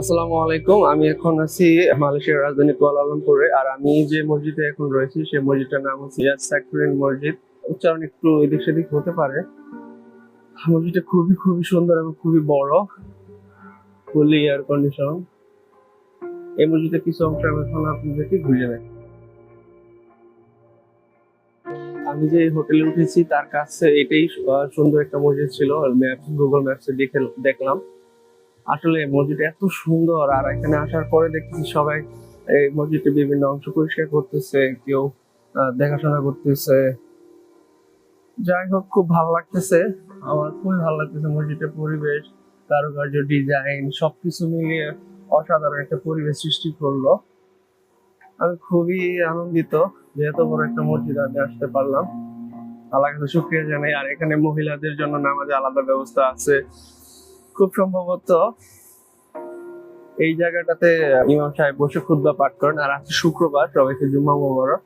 আসসালামু আলাইকুম, আমি এখন আছি মালয়েশিয়ার রাজধানী কুয়ালালামপুরে আর আমি যে মসজিদে এখন রয়েছি সেই মসজিদটার নাম হচ্ছে ইয়াস সাকরিন মসজিদ। উচ্চারণ একটু এদিক সেদিক হতে পারে। মসজিদটা খুবই খুবই সুন্দর এবং খুবই বড়। ফুলি এয়ার কন্ডিশন এই মসজিদের কিছু অংশ আমি এখন আপনাদেরকে ঘুরে দেয় আমি যে হোটেলে উঠেছি, তার কাছে এটাই সুন্দর একটা মসজিদ ছিল। ম্যাপ গুগল ম্যাপসে দেখে দেখলাম। আসলে মসজিদটা এত সুন্দর, আর এখানে আসার পরে দেখতেছি সবাই এই মসজিদে বিভিন্ন অংশ পরিষ্কার করতেছে, কেউ দেখাশোনা করতেছে। যাই হোক, খুব ভালো লাগতেছে। আমার খুবই ভালো লাগতেছে মসজিদের পরিবেশ, কারুকার্য, ডিজাইন, সবকিছু মিলিয়ে অসাধারণ একটা পরিবেশ সৃষ্টি করল। আমি খুবই আনন্দিত যে এত বড় একটা মসজিদ আমি আসতে পারলাম। আল্লাহ কাছে শুক্রিয়া জানাই। আর এখানে মহিলাদের জন্য নামাজে আলাদা ব্যবস্থা আছে। খুব সম্ভবত এই জায়গাটাতে ইমাম সাহেব বসে খুদ্া পাঠ করেন। আর আজকে শুক্রবার সবাইকে জুম্মা মোবারক।